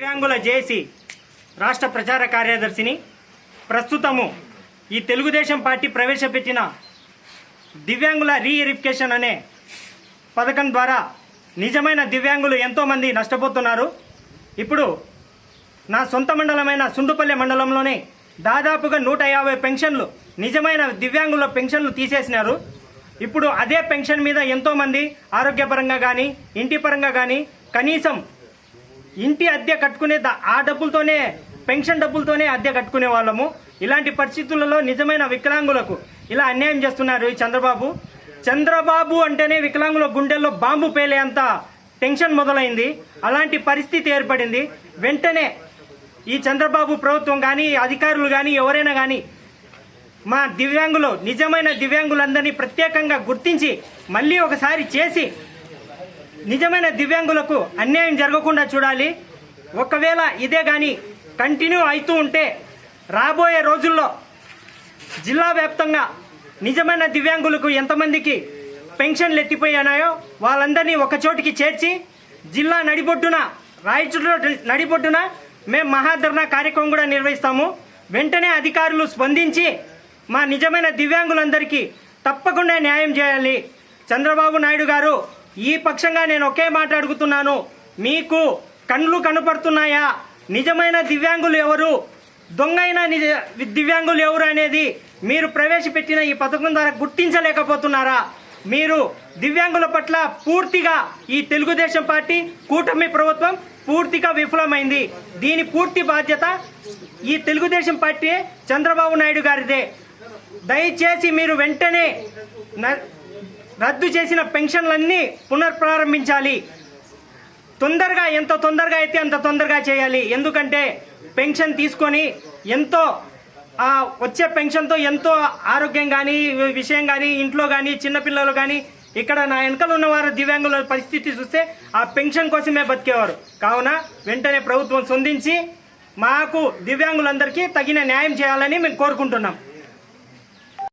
దివ్యాంగుల జేసి రాష్ట్ర ప్రచార కార్యదర్శిని ప్రస్తుతము ఈ తెలుగుదేశం పార్టీ ప్రవేశపెట్టిన దివ్యాంగుల రీఎరిఫికేషన్ అనే పథకం ద్వారా నిజమైన దివ్యాంగులు ఎంతోమంది నష్టపోతున్నారు. ఇప్పుడు నా సొంత మండలమైన సుండుపల్లె మండలంలోనే దాదాపుగా నూట యాభై పెన్షన్లు నిజమైన దివ్యాంగుల పెన్షన్లు తీసేసినారు. ఇప్పుడు అదే పెన్షన్ మీద ఎంతోమంది ఆరోగ్యపరంగా కానీ ఇంటి పరంగా కానీ కనీసం ఇంటి అద్దె కట్టుకునే ఆ డబ్బులతోనే పెన్షన్ డబ్బులతోనే అద్దె కట్టుకునే వాళ్ళము. ఇలాంటి పరిస్థితులలో నిజమైన వికలాంగులకు ఇలా అన్యాయం చేస్తున్నారు ఈ చంద్రబాబు. చంద్రబాబు అంటేనే వికలాంగుల గుండెల్లో బాంబు పేలేంత టెన్షన్ మొదలైంది. అలాంటి పరిస్థితి ఏర్పడింది. వెంటనే ఈ చంద్రబాబు ప్రభుత్వం కానీ అధికారులు కానీ ఎవరైనా కానీ మా దివ్యాంగులు నిజమైన దివ్యాంగులందరినీ ప్రత్యేకంగా గుర్తించి మళ్ళీ ఒకసారి చేసి నిజమైన దివ్యాంగులకు అన్యాయం జరగకుండా చూడాలి. ఒకవేళ ఇదే కానీ కంటిన్యూ అవుతూ ఉంటే రాబోయే రోజుల్లో జిల్లా వ్యాప్తంగా నిజమైన దివ్యాంగులకు ఎంతమందికి పెన్షన్లు ఎత్తిపోయానాయో వాళ్ళందరినీ ఒకచోటికి చేర్చి జిల్లా నడిబొడ్డున రాయచూరులో నడిబొడ్డున మేము మహాధర్నా కార్యక్రమం కూడా నిర్వహిస్తాము. వెంటనే అధికారులు స్పందించి మా నిజమైన దివ్యాంగులందరికీ తప్పకుండా న్యాయం చేయాలి. చంద్రబాబు నాయుడు గారు ఈ పక్షంగా నేను ఒకే మాట అడుగుతున్నాను. మీకు కండ్లు కనపడుతున్నాయా? నిజమైన దివ్యాంగులు ఎవరు? దొంగైన నిజ దివ్యాంగులు ఎవరు అనేది మీరు ప్రవేశపెట్టిన ఈ పథకం ద్వారా గుర్తించలేకపోతున్నారా? మీరు దివ్యాంగుల పట్ల పూర్తిగా ఈ తెలుగుదేశం పార్టీ కూటమి ప్రభుత్వం పూర్తిగా విఫలమైంది. దీని పూర్తి బాధ్యత ఈ తెలుగుదేశం పార్టీ చంద్రబాబు నాయుడు గారిదే. దయచేసి మీరు వెంటనే న- రద్దు చేసిన పెన్షన్లన్నీ పునర్ప్రారంభించాలి. తొందరగా ఎంత తొందరగా అయితే అంత తొందరగా చేయాలి. ఎందుకంటే పెన్షన్ తీసుకొని ఎంతో వచ్చే పెన్షన్తో ఎంతో ఆరోగ్యం కానీ విషయం కానీ ఇంట్లో కానీ చిన్నపిల్లలు కానీ ఇక్కడ నా వెనకలు ఉన్నవారు దివ్యాంగుల పరిస్థితి చూస్తే ఆ పెన్షన్ కోసమే బతికేవారు. కావున వెంటనే ప్రభుత్వం స్పందించి మాకు దివ్యాంగులందరికీ తగిన న్యాయం చేయాలని మేము కోరుకుంటున్నాం.